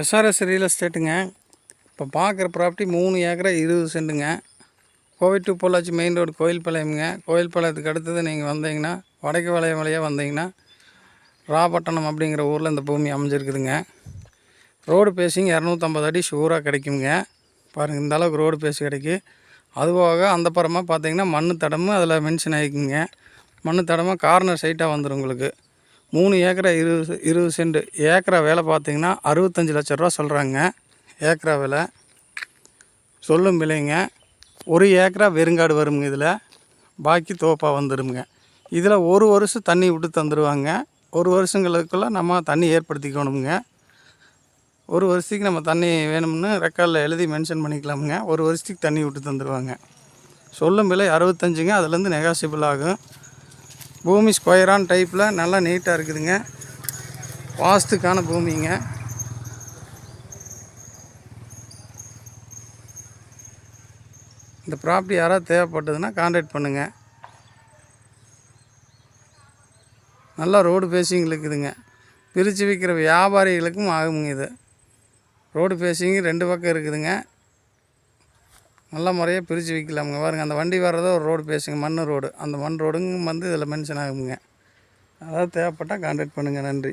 SRS real எஸ்டேட்டுங்க இப்போ பார்க்குற property மூணு ஏக்கரை இருபது சென்ட்டுங்க கோவில் டு பொள்ளாச்சி மெயின் ரோடு கோயில் பாளையமுங்க கோயில் பாளையத்துக்கு அடுத்தது நீங்கள் வந்தீங்கன்னா வடக்கு வளையம் வழியாக வந்தீங்கன்னா ராபட்டணம் அப்படிங்கிற ஊரில் இந்த பூமி அமைஞ்சிருக்குதுங்க. ரோடு பேசிங் இரநூத்தம்பது அடி ஷூராக கிடைக்குங்க. பாருங்கள் இந்த அளவுக்கு ரோடு பேசி கிடைக்கு. அதுபோக அந்த பரமாக பார்த்தீங்கன்னா மண் தடமும் அதில் மென்ஷன் ஆகிக்குங்க மண் தடமாக கார்னர் சைட்டாக வந்துடும் உங்களுக்கு. மூணு ஏக்கரா இருபது இருபது சென்ட் ஏக்கரா வேலை பார்த்தீங்கன்னா அறுபத்தஞ்சு லட்ச ரூபா சொல்கிறாங்க ஏக்கரா விலை. சொல்லும் விலைங்க. ஒரு ஏக்கரா வெறுங்காடு வருங்க இதில். பாக்கி தோப்பாக வந்துடுங்க இதில் ஒரு வருஷம் தண்ணி விட்டு தந்துடுவாங்க ஒரு வருஷங்களுக்குள்ளே நம்ம தண்ணி ஏற்படுத்திக்கணுங்க. ஒரு வருஷத்துக்கு நம்ம தண்ணி வேணும்னு ரெக்கார்டில் எழுதி மென்ஷன் பண்ணிக்கலாமுங்க. ஒரு வருஷத்துக்கு தண்ணி விட்டு தந்துடுவாங்க சொல்லும் விலை அறுபத்தஞ்சுங்க. அதுலேருந்து நெகாசிபிள் ஆகும். பூமி ஸ்கொயரான டைப்பில் நல்லா நீட்டாக இருக்குதுங்க. வாஸ்துக்கான பூமிங்க. இந்த ப்ராப்பர்ட்டி யாராவது தேவைப்பட்டதுன்னா கான்டாக்ட் பண்ணுங்கள் நல்லா ரோடு பேசிங்கில் இருக்குதுங்க. பிரித்து விற்கிற வியாபாரிகளுக்கும் ஆகுங்க இது. ரோடு பேசிங் ரெண்டு பக்கம் இருக்குதுங்க. நல்ல முறையாக பிரித்து விற்கலாமுங்க பாருங்கள் அந்த வண்டி வர்றதோ ஒரு ரோடு பேசுங்க மண் ரோடு. அந்த மண் ரோடுங்க வந்து இதில் மென்ஷன் ஆகுங்க அதாவது தேவைப்பட்டால் கான்டாக்ட் பண்ணுங்கள் நன்றி.